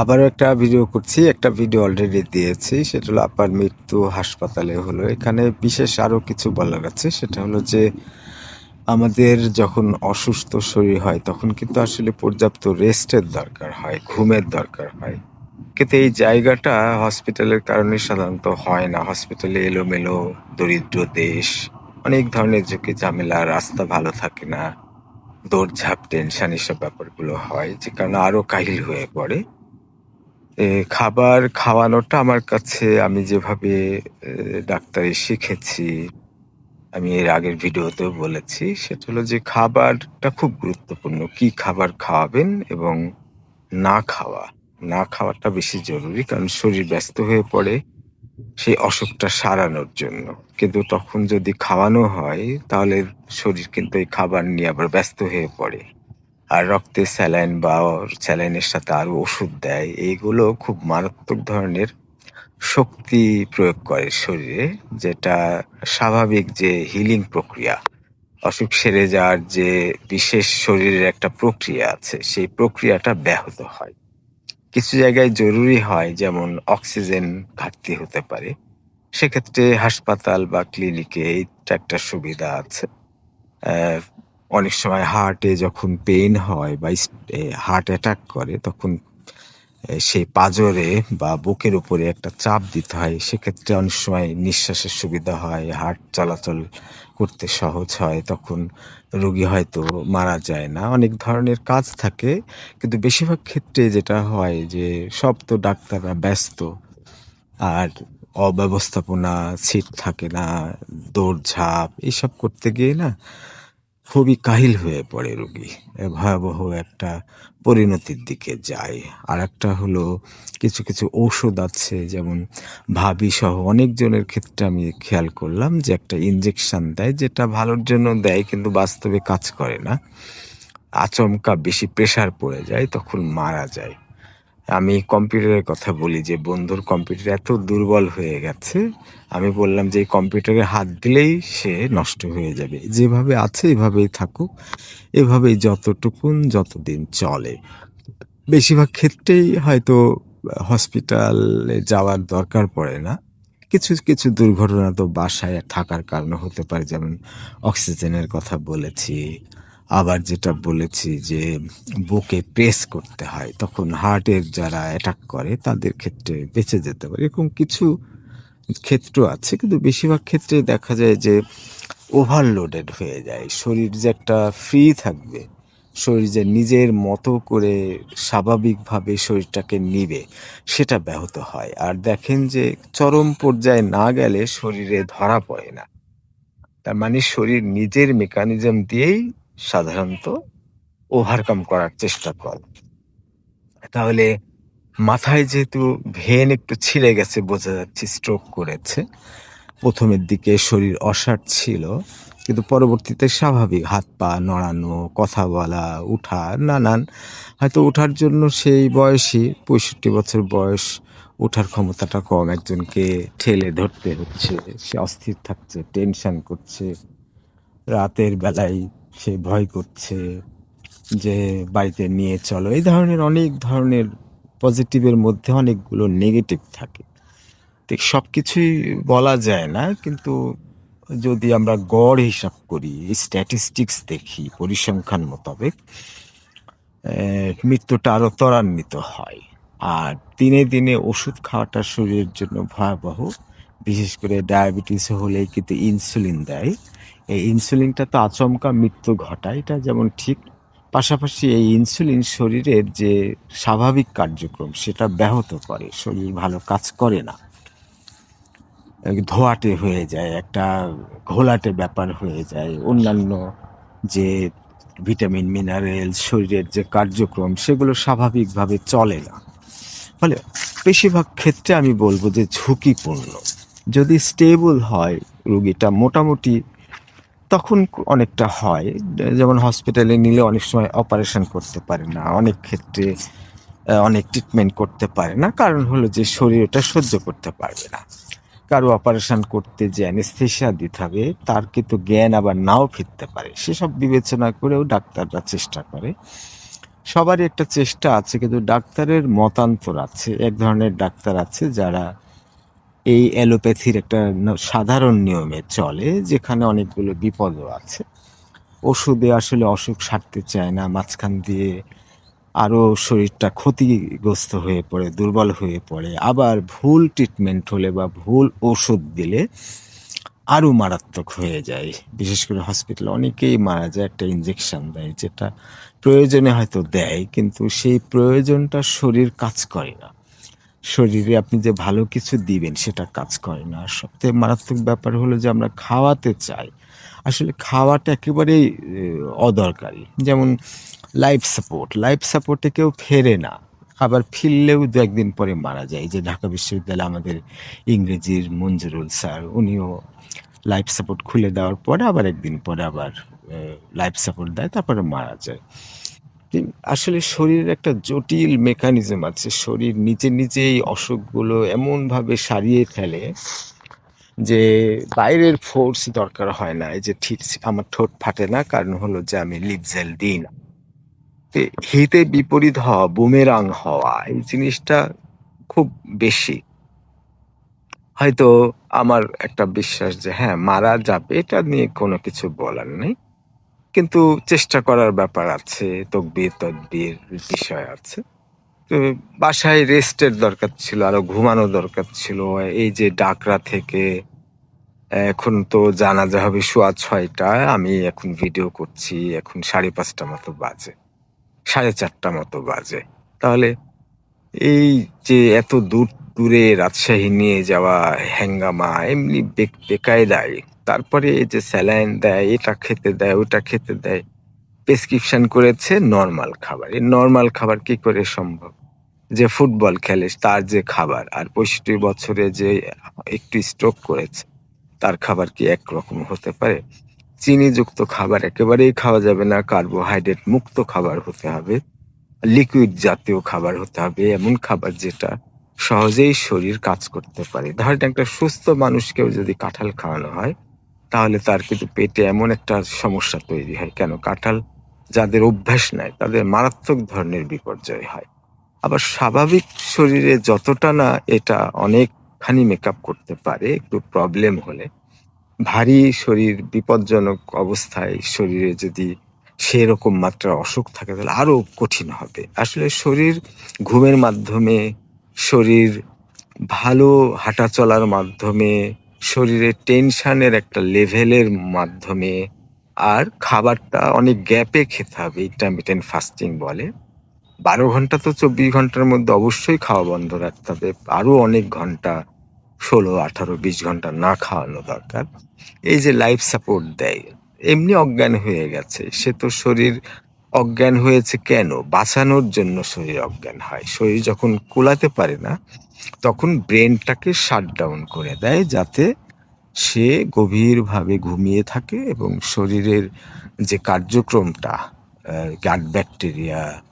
আবারও একটা ভিডিও করছি, একটা ভিডিও অলরেডি দিয়েছি, সেটা হলো আপার মৃত্যু হাসপাতালে হলো। এখানে বিশেষ আরও কিছু বলার আছে, সেটা হলো যে আমাদের যখন অসুস্থ শরীর হয়, তখন কিন্তু আসলে পর্যাপ্ত রেস্টের দরকার হয়, ঘুমের দরকার হয়। কিন্তু এই জায়গাটা হসপিটালের কারণে সাধারণত হয় না। হসপিটালে এলোমেলো, দরিদ্র দেশ, অনেক ধরনের ঝুঁকি, ঝামেলা, রাস্তা ভালো থাকে না, দৌড়ঝাঁপ টেনশন এসব ব্যাপারগুলো হয়, যে কারণে আরও কাহিল হয়ে পড়ে। খাবার খাওয়ানোটা আমার কাছে আমি যেভাবে ডাক্তারি শিখেছি, আমি এর আগের ভিডিওতেও বলেছি, সেটা হলো যে খাবারটা খুব গুরুত্বপূর্ণ। কি খাবার খাওয়াবেন এবং না খাওয়া? না খাওয়াটা বেশি জরুরি, কারণ শরীর ব্যস্ত হয়ে পড়ে সেই অসুখটা সারানোর জন্য। কিন্তু তখন যদি খাওয়ানো হয়, তাহলে শরীর কিন্তু এই খাবার নিয়ে আবার ব্যস্ত হয়ে পড়ে। আর রক্তে স্যালাইন বা স্যালাইনের সাথে আরও ওষুধ দেয়, এইগুলো খুব মারাত্মক ধরনের শক্তি প্রয়োগ করে শরীরে, যেটা স্বাভাবিক যে হিলিং প্রক্রিয়া। অসুখ সেরে যাওয়ার যে বিশেষ শরীরের একটা প্রক্রিয়া আছে, সেই প্রক্রিয়াটা ব্যাহত হয়। কিছু জায়গায় জরুরি হয়, যেমন অক্সিজেন ঘাটতি হতে পারে। সেক্ষেত্রে হাসপাতাল বা ক্লিনিকে এইটা একটা সুবিধা আছে। অনেক সময় হার্টে যখন পেইন হয় বা হার্ট অ্যাটাক করে, তখন সেই পাজরে বা বুকের উপরে একটা চাপ দিতে হয়। সেক্ষেত্রে অনেক সময় নিঃশ্বাসের সুবিধা হয় হার্ট চলাচল করতে সহজ হয়, তখন রোগী হয়তো মারা যায় না। অনেক ধরনের কাজ থাকে, কিন্তু বেশিরভাগ ক্ষেত্রে যেটা হয় যে, সব তো ডাক্তাররা ব্যস্ত, আর অব্যবস্থাপনা, সিট থাকে না, দৌড়ঝাঁপ, এসব করতে গিয়ে না খুবই কাহিল হয়ে পড়ে রোগী। ভয়াবহ একটা পরিণতির দিকে যায়। আর একটা হলো কিছু কিছু ঔষধ আছে, যেমন ভাবি সহ অনেকজনের ক্ষেত্রে আমি খেয়াল করলাম যে একটা ইনজেকশন দেয় যেটা ভালোর জন্য দেয় কিন্তু বাস্তবে কাজ করে না। আচমকা বেশি প্রেসার পড়ে যায়, তখন মারা যায়। আমি কম্পিউটারের কথা বলি, যে বন্ধুর কম্পিউটার এত দুর্বল হয়ে গেছে, আমি বললাম যে কম্পিউটারে হাত দিলেই সে নষ্ট হয়ে যাবে। যেভাবে আছে এভাবেই থাকুক, এভাবেই যতটুকুন যতদিন চলে। বেশিরভাগ ক্ষেত্রেই হয়তো হসপিটালে যাওয়ার দরকার পড়ে না। কিছু কিছু দুর্ঘটনা তো বাসায় থাকার কারণে হতে পারে, যেমন অক্সিজেনের কথা বলেছি আবার যেটা বলেছি যে বুকে প্রেস করতে হয়, তখন হার্টের যারা অ্যাটাক করে তাদের ক্ষেত্রে বেঁচে যেতে পারে। এরকম কিছু ক্ষেত্র আছে, কিন্তু বেশিরভাগ ক্ষেত্রে দেখা যায় যে ওভারলোডেড হয়ে যায়। শরীর যে একটা ফ্রি থাকবে, শরীর যে নিজের মতো করে স্বাভাবিকভাবে শরীরটাকে নিবে, সেটা ব্যাহত হয়। আর দেখেন যে চরম পর্যায়ে না গেলে শরীরে ধরা পড়ে না। তার মানে শরীর নিজের মেকানিজম দিয়েই সাধারণত ওভারকাম করার চেষ্টা করে। তাহলে মাথায় যেহেতু ভেন একটু ছিঁড়ে গেছে, বোঝা যাচ্ছে স্ট্রোক করেছে, প্রথমের দিকে শরীর অসাড় ছিল, কিন্তু পরবর্তীতে স্বাভাবিক হাত পা নড়ানো, কথা বলা, উঠা নানান, হয়তো ওঠার জন্য সেই বয়সী পঁয়ষট্টি বছর বয়স ওঠার ক্ষমতাটা কম, একজনকে ঠেলে ধরতে হচ্ছে, সে অস্থির থাকছে টেনশন করছে, রাতের বেলায় সে ভয় করছে যে বাড়িতে নিয়ে চলো। এই ধরনের অনেক ধরনের পজিটিভের মধ্যে অনেকগুলো নেগেটিভ থাকে। তো সব কিছুই বলা যায় না, কিন্তু যদি আমরা গড় হিসাব করি স্ট্যাটিস্টিক্স দেখি পরিসংখ্যান মোতাবেক মৃত্যুটা আরও ত্বরান্বিত হয়। আর দিনে দিনে ওষুধ খাওয়াটা শরীরের জন্য ভয়াবহ, বিশেষ করে ডায়াবেটিস হলে কিন্তু ইনসুলিন দেয়। এই ইনসুলিনটা তো আচমকা মৃত্যু ঘটায়, এটা যেমন ঠিক। পাশাপাশি এই ইনসুলিন শরীরের যে স্বাভাবিক কার্যক্রম, সেটা ব্যাহত করে, শরীর ভালো কাজ করে না। ধোয়াটে হয়ে যায়, একটা ঘোলাটে ব্যাপার হয়ে যায়। অন্যান্য যে ভিটামিন মিনারেল শরীরের যে কার্যক্রম, সেগুলো স্বাভাবিকভাবে চলে না। ফলে বেশিরভাগ ক্ষেত্রে আমি বলব যে ঝুঁকিপূর্ণ। যদি স্টেবল হয়, রুগীটা মোটামুটি তখন অনেকটা হয়। যেমন হসপিটালে নিলে অনেক সময় অপারেশন করতে পারে না, অনেক ক্ষেত্রে অনেক ট্রিটমেন্ট করতে পারে না। কারণ হলো যে শরীর ওটা সহ্য করতে পারবে না। কারও অপারেশন করতে যে অ্যানেস্থেশিয়া দিতে হবে, তার কিন্তু জ্ঞান আবার নাও ফিরতে পারে। সেসব বিবেচনা করেও ডাক্তাররা চেষ্টা করে। সবারই একটা চেষ্টা আছে, কিন্তু ডাক্তারের মতান্তর আছে। এক ধরনের ডাক্তার আছে যারা এই অ্যালোপ্যাথির একটা সাধারণ নিয়মে চলে, যেখানে অনেকগুলো বিপদও আছে। ওষুধে আসলে অসুখ সারতে চায় না, মাঝখান দিয়ে আরও শরীরটা ক্ষতিগ্রস্ত হয়ে পড়ে, দুর্বল হয়ে পড়ে। আবার ভুল ট্রিটমেন্ট হলে বা ভুল ওষুধ দিলে আরও মারাত্মক হয়ে যায়। বিশেষ করে হসপিটালে অনেকেই মারা যায়, একটা ইঞ্জেকশন দেয়, যেটা প্রয়োজনে হয়তো দেয়, কিন্তু সেই প্রয়োজনটা শরীর কাজ করে না। শরীরে আপনি যে ভালো কিছু দিবেন, সেটা কাজ করে না। আর সবথেকে মারাত্মক ব্যাপার হলো যে আমরা খাওয়াতে চাই। আসলে খাওয়াটা একেবারেই অদরকারি। যেমন লাইফ সাপোর্ট লাইফ সাপোর্টে কেউ ফেরে না। আবার ফিরলেও দু একদিন পরে মারা যায়। যে ঢাকা বিশ্ববিদ্যালয়ে আমাদের ইংরেজির মঞ্জুরুল স্যার, উনিও লাইফ সাপোর্ট খুলে দেওয়ার পরে আবার একদিন পরে আবার লাইফ সাপোর্ট দেয়, তারপরে মারা যায়। আসলে শরীরের একটা জটিল মেকানিজম আছে। শরীর নিজে নিজেই অসুখগুলো এমনভাবে সারিয়ে ফেলে যে বাইরের ফোর্স দরকার হয় না। এই যে ঠিক আমার ঠোঁট ফাটে না, কারণ হলো যে আমি লিপজেল দিই না হিতে বিপরীত হওয়া বুমেরাং হওয়া, এই জিনিসটা খুব বেশি। হয়তো আমার একটা বিশ্বাস যে হ্যাঁ মারা যাবে, এটা নিয়ে কোনো কিছু বলার নেই। কিন্তু চেষ্টা করার ব্যাপার আছে, তকবির, তদবির বিষয় আছে। বাসায় রেস্টের দরকার ছিল, আরও ঘুমানো দরকার ছিল। এই যে ডাকরা থেকে, এখন তো জানাজা হবে সোয়া ছয়টায়, আমি এখন ভিডিও করছি, এখন সাড়ে পাঁচটা মতো বাজে, সাড়ে চারটা মতো বাজে। তাহলে এই যে এত দূর দূরে রাজশাহী নিয়ে যাওয়া হ্যাঙ্গামা এমনি বেকায়দায় তারপরে এই যে স্যালাইন দেয়, এটা খেতে দেয়, ওটা খেতে দেয়, প্রেসক্রিপশন করেছে নর্মাল খাবার। এই নর্মাল খাবার কি করে সম্ভব? যে ফুটবল খেলে তার যে খাবার, আর পঁয়ষট্টি বছরে যে একটু স্ট্রোক করেছে, তার খাবার কি একরকম হতে পারে? চিনিযুক্ত খাবার একেবারেই খাওয়া যাবে না, কার্বোহাইড্রেট মুক্ত খাবার হতে হবে, লিকুইড জাতীয় খাবার হতে হবে, এমন খাবার যেটা সহজেই শরীর কাজ করতে পারে। ধরেন একটা সুস্থ মানুষকেও যদি কাঁঠাল খাওয়ানো হয় তাহলে তার কিন্তু পেটে এমন একটা সমস্যা তৈরি হয়। কেন? কাঁঠাল যাদের অভ্যাস নাই, তাদের মারাত্মক ধরনের বিপর্যয় হয়। আবার স্বাভাবিক শরীরে যতটা না এটা অনেকখানি মেকআপ করতে পারে, একটু প্রবলেম হলে, ভারী শরীর বিপজ্জনক অবস্থায় শরীরে যদি সেরকম মাত্রার অসুখ থাকে, তাহলে আরও কঠিন হবে। আসলে শরীর ঘুমের মাধ্যমে, শরীর ভালো হাঁটা চলার মাধ্যমে শরীরে টেনশনের একটা লেভেলের মাধ্যমে আর খাবারটা অনেক গ্যাপে খেতে হবে ইন্টারমিটেন্ট ফাস্টিং বলে। বারো ঘণ্টা তো চব্বিশ ঘণ্টার মধ্যে অবশ্যই খাওয়া বন্ধ রাখতে হবে। আরও অনেক ঘণ্টা, ষোলো, আঠারো, বিশ ঘণ্টা না খাওয়ানো দরকার। এই যে লাইফ সাপোর্ট দেয়, এমনি অজ্ঞান হয়ে গেছে। সে তো শরীর অজ্ঞান হয়েছে কেন? বাঁচানোর জন্য শরীর অজ্ঞান হয়। শরীর যখন কুলাতে পারে না তখন ব্রেনটাকে শাট ডাউন করে দেয় যাতে সে গভীরভাবে ঘুমিয়ে থাকে এবং শরীরের যে কার্যক্রমটা গাট ব্যাকটেরিয়া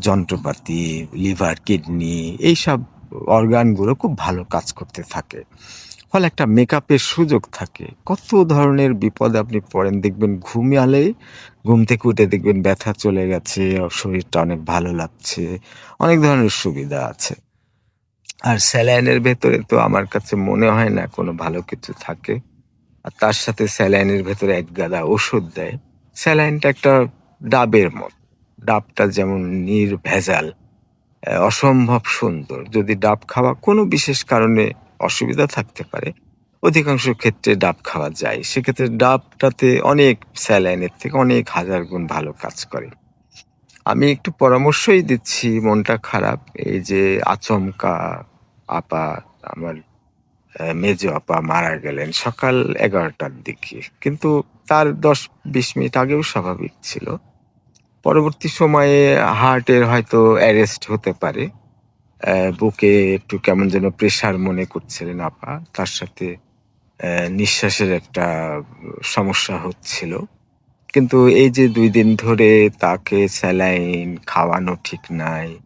যন্ত্রপাতি লিভার কিডনি এইসব অর্গানগুলো খুব ভালো কাজ করতে থাকে। ফলে একটা মেকআপের সুযোগ থাকে। কত ধরনের বিপদ আপনি পড়েন, দেখবেন ঘুমিয়ালেই ঘুম থেকে উঠে দেখবেন ব্যথা চলে গেছে, শরীরটা অনেক ভালো লাগছে, অনেক ধরনের সুবিধা আছে। আর স্যালাইনের ভেতরে তো আমার কাছে মনে হয় না কোনো ভালো কিছু থাকে। আর তার সাথে স্যালাইনের ভেতরে এক গাদা ওষুধ দেয়। স্যালাইনটা একটা ডাবের মত। ডাবটা যেমন নির্ভেজাল অসম্ভব সুন্দর। যদি ডাব খাওয়া কোনো বিশেষ কারণে অসুবিধা থাকতে পারে, অধিকাংশ ক্ষেত্রে ডাব খাওয়া যায়। সেক্ষেত্রে ডাবটাতে অনেক স্যালাইনের থেকে অনেক হাজার গুণ ভালো কাজ করে। আমি একটু পরামর্শই দিচ্ছি, মনটা খারাপ, এই যে আচমকা আপা, আমার মেজো আপা মারা গেলেন সকাল এগারোটার দিকে। কিন্তু তার দশ, বিশ মিনিট আগেও স্বাভাবিক ছিল। পরবর্তী সময়ে হার্টের হয়তো অ্যারেস্ট হতে পারে। বুকে একটু কেমন যেন প্রেশার মনে করছিলেন আপা। তার সাথে নিঃশ্বাসের একটা সমস্যা হচ্ছিল। কিন্তু এই যে দুই দিন ধরে তাকে স্যালাইন খাওয়ানো ঠিক নাই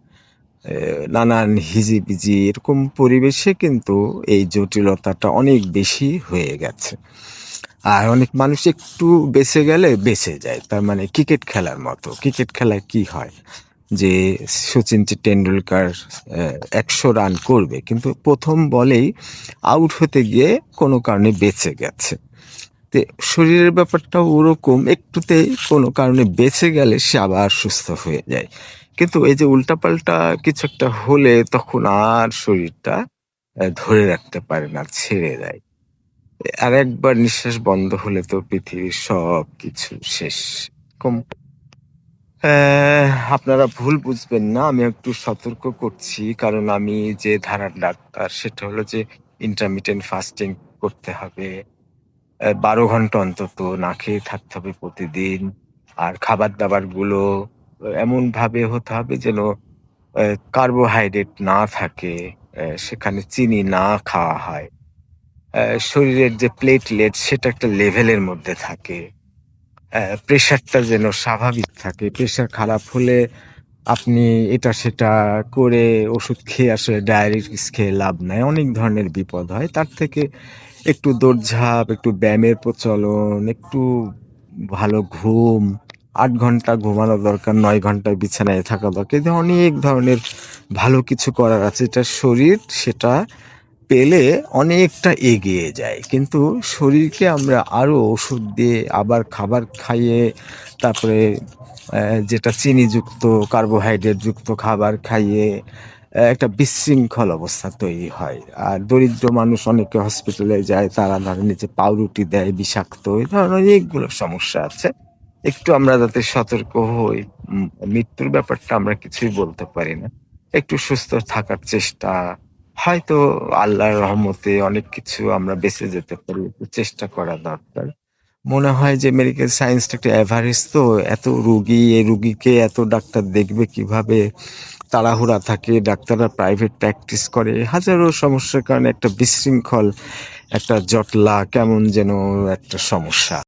নানান হিজিবিজি এরকম পরিবেশে কিন্তু এই জটিলতাটা অনেক বেশি হয়ে গেছে। আর অনেক মানুষ একটু বেঁচে গেলে বেঁচে যায়, তার মানে ক্রিকেট খেলার মতো। ক্রিকেট খেলায় কি হয়? যে সচিন টেন্ডুলকার একশো রান করবে, কিন্তু প্রথম বলেই আউট হতে গিয়ে কোনো কারণে বেঁচে গেছে। তে শরীরের ব্যাপারটা ওরকম, একটুতেই কোনো কারণে বেঁচে গেলে সে আবার সুস্থ হয়ে যায়। কিন্তু এই যে উল্টাপাল্টা কিছু একটা হলে তখন আর শরীরটা ধরে রাখতে পারে না, ছেড়ে দেয়। আর একবার নিঃশ্বাস বন্ধ হলে তো পৃথিবীর সব কিছু শেষ। কম আপনারা ভুল বুঝবেন না, আমি একটু সতর্ক করছি, কারণ আমি যে ধারার ডাক্তার, সেটা হলো যে ইন্টারমিটেন্ট ফাস্টিং করতে হবে। বারো ঘণ্টা অন্তত না খেয়ে থাকতে হবে প্রতিদিন। আর খাবার দাবারগুলো এমন ভাবে হতে হবে যেন কার্বোহাইড্রেট না থাকে সেখানে চিনি না খাওয়া হয়। শরীরের যে প্লেটলেট সেটা একটা লেভেলের মধ্যে থাকে। প্রেশারটা যেন স্বাভাবিক থাকে। প্রেশার খারাপ হলে আপনি এটা সেটা করে ওষুধ খেয়ে আসলে ডায়াবেটিস খেয়ে লাভ নাই। অনেক ধরনের বিপদ হয়। তার থেকে একটু দৌড়ঝাঁপ, একটু ব্যায়ামের প্রচলন, একটু ভালো ঘুম আট ঘণ্টা ঘুমানো দরকার, নয় ঘণ্টা বিছানায় থাকা দরকার। যে অনেক ধরনের ভালো কিছু করার আছে এটা শরীর সেটা পেলে অনেকটা এগিয়ে যায়। কিন্তু শরীরকে আমরা আরও ওষুধ দিয়ে আবার খাবার খাইয়ে তারপরে যেটা চিনিযুক্ত কার্বোহাইড্রেট যুক্ত খাবার খাইয়ে একটা বিশৃঙ্খল অবস্থা তৈরি হয়। আর দরিদ্র মানুষ অনেকে হসপিটালে যায়, তারা ধরেন যে পাউরুটি দেয়, বিষাক্ত, এই ধরনের অনেকগুলো সমস্যা আছে। একটু আমরা যাতে সতর্ক হই মৃত্যুর ব্যাপারটা আমরা কিছুই বলতে পারি না। একটু সুস্থ থাকার চেষ্টা, হয়তো আল্লাহর রহমতে অনেক কিছু আমরা বেঁচে যেতে পারি চেষ্টা করা দরকার। মনে হয় যে মেডিকেল সায়েন্সটা একটা অ্যাভারেজ তো, এত রুগী, এই রুগীকে এত ডাক্তার দেখবে কীভাবে? তাড়াহুড়া থাকে, ডাক্তাররা প্রাইভেট প্র্যাকটিস করে, হাজারো সমস্যার কারণে একটা বিশৃঙ্খল, একটা জটলা, কেমন যেন একটা সমস্যা।